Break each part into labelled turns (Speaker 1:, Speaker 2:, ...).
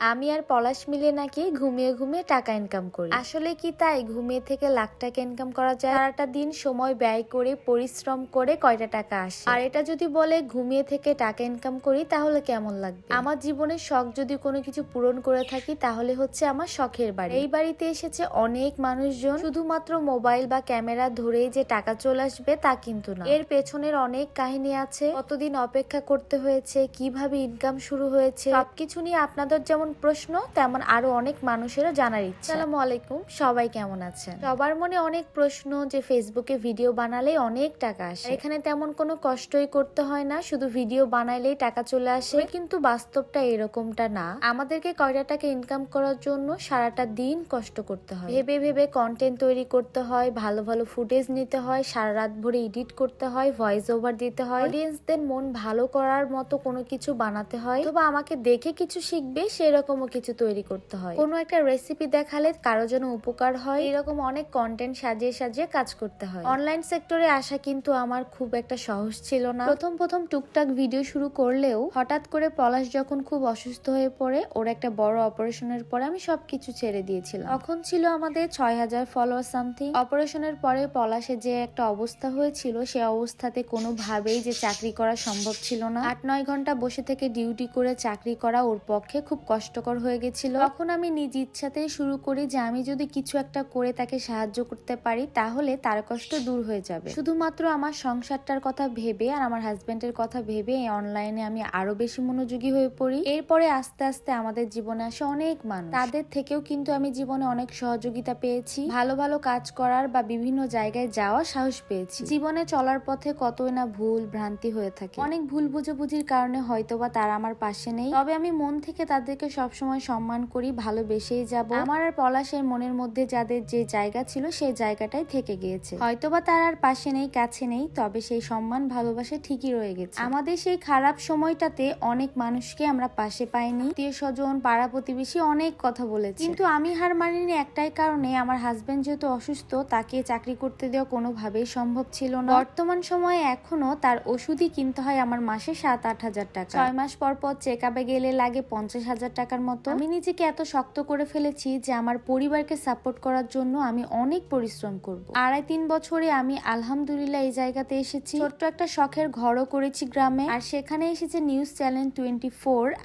Speaker 1: আমি আর পলাশ মিলে নাকি ঘুমিয়ে ঘুমিয়ে টাকা ইনকাম করি। আসলে কি তাই? ঘুমিয়ে থেকে লাখ টাকা ইনকাম করা যায়। সারাটা দিন সময় ব্যয় করে, পরিশ্রম করে কয়টা টাকা আসে? আর এটা যদি বলে ঘুমিয়ে থেকে টাকা ইনকাম করি, তাহলে কেমন লাগবে? আমার জীবনের শখ যদি কোনো কিছু পূরণ করে থাকি, তাহলে হচ্ছে আমার শখের বাড়ি। এই বাড়িতে এসেছে অনেক মানুষজন। শুধুমাত্র মোবাইল বা ক্যামেরা ধরেই যে টাকা চলে আসবে, তা কিন্তু না। এর পেছনের অনেক কাহিনী আছে। কতদিন অপেক্ষা করতে হয়েছে? কীভাবে ইনকাম শুরু হয়েছে? সবকিছু নিয়ে আপনাদের যেমন প্রশ্ন তেমন আরও অনেক মানুষেরও জানার ইচ্ছা। আসসালামু আলাইকুম সবাই কেমন আছেন? সবার মনে অনেক প্রশ্ন যে ফেসবুকে ভিডিও বানালে অনেক টাকা আসে। এখানে তেমন কোনো কষ্টই করতে হয় না শুধু ভিডিও বানাইলেই টাকা চলে আসে। কিন্তু বাস্তবটা এরকমটা না। আমাদেরকে কয়টা টাকা ইনকাম করার জন্য সারাটা দিন কষ্ট করতে হয়। ভেবে ভেবে কন্টেন্ট তৈরি করতে হয় ভালো ভালো ফুটেজ নিতে হয় সারা রাত ভরে এডিট করতে হয় ভয়েস ওভার দিতে হয়। অডিয়েন্সদের মন ভালো করার মতো কোনো কিছু বানাতে হয়। অথবা আমাকে দেখে কিছু শিখবে সেরকমও কিছু তৈরি করতে হয়। কোনো একটা রেসিপি দেখালে কারও যেন উপকার হয়, এরকম অনেক কন্টেন্ট সাজিয়ে সাজিয়ে কাজ করতে হয়। অনলাইন সেক্টরে আসা কিন্তু আমার খুব একটা সহজ ছিল না। প্রথম প্রথম টুকটাক ভিডিও শুরু করলেও হঠাৎ করে পলাশ যখন খুব অসুস্থ হয়ে পড়ে, ওর একটা বড় অপারেশনের পরে আমি সবকিছু ছেড়ে দিয়েছিলাম। তখন ছিল আমাদের ছয় হাজার ফলোয়ার সামথিং অপারেশনের পরে পলাশে যে একটা অবস্থা হয়েছিল, সে অবস্থাতে কোনোভাবেই যে চাকরি করা সম্ভব ছিল না। আট নয় ঘণ্টা বসে থেকে ডিউটি করে চাকরি করা ওর পক্ষে খুব কষ্টকর হয়ে গেছিল। তখন আমি নিজ ইচ্ছাতেই শুরু করি যে আমি যদি কিছু একটা করে তাকে সাহায্য করতে পারি, তাহলে তার কষ্ট দূর হয়ে যাবে। শুধুমাত্র আমার সংসারটার কথা ভেবে আর আমার হাজবেন্ডের কথা ভেবে অনলাইনে আমি আরও বেশি মনোযোগী হয়ে পড়ি। এরপরে আস্তে আস্তে আমাদের জীবনে আসে অনেক মানুষ। তাদের থেকেও কিন্তু আমি জীবনে অনেক সহযোগিতা পেয়েছি। ভালো ভালো কাজ করার বা বিভিন্ন জায়গায় যাওয়ার সাহস পেয়েছি। জীবনে চলার পথে কতই না ভুল, ভ্রান্তি হয়ে থাকে। অনেক ভুল বুঝাবুঝির কারণে হয়তোবা তারা আমার পাশে নেই। তবে আমি মন থেকে তাদেরকে সবসময় সম্মান করি ভালোবেসেই যাব। আমার আর পলাশের মনের মধ্যে যাদের যে জায়গা ছিল সেই জায়গাটাই থেকে গিয়েছে। হয়তোবা তার আর পাশে নেই কাছে নেই তবে সেই সম্মান ভালোবাসা ঠিকই রয়ে গেছে। আমাদের সেই খারাপ সময়টাতে অনেক মানুষকে আমরা পাশে পাইনি। আত্মীয় স্বজন পাড়া প্রতিবেশী অনেক কথা বলেছে। কিন্তু আমি হার মানিনি একটাই কারণে আমার হাজবেন্ড যেহেতু অসুস্থ তাকে চাকরি করতে দেওয়া কোনোভাবেই সম্ভব ছিল না। বর্তমান সময়ে এখনও তার ওষুধই কিনতে হয় আমার মাসে সাত আট হাজার টাকা। ছয় মাস পর পর চেক আপে গেলে লাগে পঞ্চাশ হাজার টাকার মতো। আমি নিজেকে এত শক্ত করে ফেলেছি যে আমার পরিবারকে সাপোর্ট করার জন্য আমি অনেক পরিশ্রম করব। আড়াই তিন বছরে আমি আলহামদুলিল্লাহ এই জায়গাতে এসেছি। ছোট্ট একটা শখের ঘরও করেছি গ্রামে। আর সেখানে এসেছে নিউজ চ্যানেল টোয়েন্টি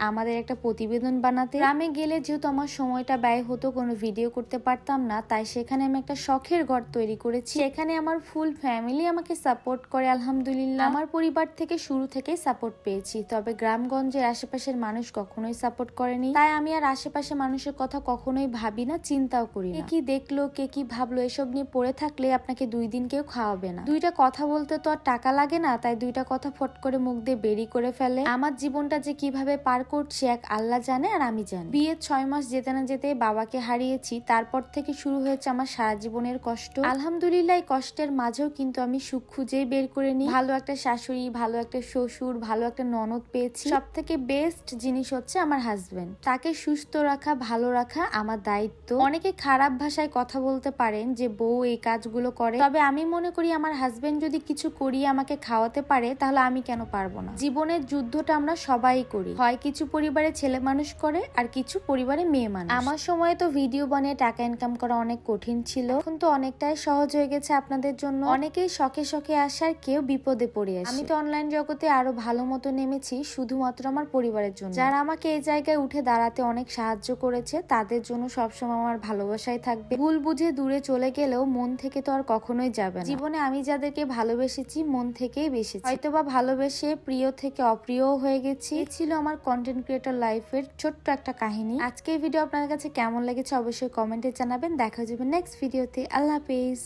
Speaker 1: আমাদের একটা প্রতিবেদন বানাতে। গ্রামে গেলে যেহেতু আমার সময়টা ব্যয় হতো, কোনো ভিডিও করতে পারতাম না, তাই সেখানে আমি একটা শখের ঘর তৈরি করেছি। এখানে আমার ফুল ফ্যামিলি আমাকে সাপোর্ট করে, আলহামদুলিল্লাহ। আমার পরিবার থেকে শুরু থেকেই সাপোর্ট পেয়েছি, তবে গ্রামগঞ্জের আশেপাশের মানুষ কখনোই সাপোর্ট করেনি। তাই আমি আর আশেপাশে মানুষের কথা কখনোই ভাবি না চিন্তাও করি না। কে কি দেখল কে কি ভাবলো এসব নিয়ে পড়ে থাকলে আপনাকে দুই দিন কেউ খাওয়াবে না। দুইটা কথা বলতে তো আর টাকা লাগে না তাই দুইটা কথা ফট করে মুখ দিয়ে বেরি করে ফেলে। আমার জীবনটা যে কীভাবে পার করছি এক আল্লাহ জানে আর আমি জানি। বিয়ের ছয় মাস যেতে না যেতে বাবাকে হারিয়েছি তারপর থেকে শুরু হয়েছে আমার সারা জীবনের কষ্ট। আলহামদুলিল্লাহ এই কষ্টের মাঝেও কিন্তু আমি সুখ খুঁজেই বের করে নিই। ভালো একটা শাশুড়ি ভালো একটা শ্বশুর ভালো একটা ননদ পেয়েছি। সব থেকে বেস্ট জিনিস হচ্ছে আমার হাজবেন্ড তাকে সুস্থ রাখা, ভালো রাখা আমার দায়িত্ব। অনেকে খারাপ ভাষায় কথা বলতে পারেন যে, বউ এই কাজগুলো করে। তবে আমি মনে করি আমার হাজবেন্ড যদি কিছু করিয়ে আমাকে খাওয়াতে পারে, তাহলে আমি কেন পারব না? জীবনের যুদ্ধটা আমরা সবাই করি। হয় কিছু পরিবারে ছেলে মানুষ করে আর কিছু পরিবারে মেয়ে মানুষ। আমার সময় তো ভিডিও বানিয়ে টাকা ইনকাম করা অনেক কঠিন ছিল। এখন তো অনেকটাই সহজ হয়ে গেছে আপনাদের জন্য। অনেকেই শখে শখে আসার কেউ বিপদে পড়ে আসে। আমি তো অনলাইন জগতে আরও ভালো মতো নেমেছি, শুধুমাত্র আমার পরিবারের জন্য। যারা আমাকে এই জায়গায় উঠে দাঁড়াতে অনেক সাহায্য করেছে, তাদের জন্য সবসময় আমার ভালোবাসাই থাকবে। ভুল বুঝে দূরে চলে গেলেও মন থেকে তো আর কখনোই যাবে না। জীবনে আমি যাদেরকে ভালোবেসেছি, মন থেকেই বেসেছি। হয়তো বা ভালোবেসে প্রিয় থেকে অপ্রিয় হয়ে গেছি। ছিল আমার কন্টেন্ট ক্রিয়েটর লাইফের ছোট্ট একটা কাহিনী। আজকে ভিডিও আপনার কাছে কেমন লেগেছে অবশ্যই কমেন্টে জানাবেন। দেখা যাবে নেক্সট ভিডিওতে আল্লাহ হাফেজ।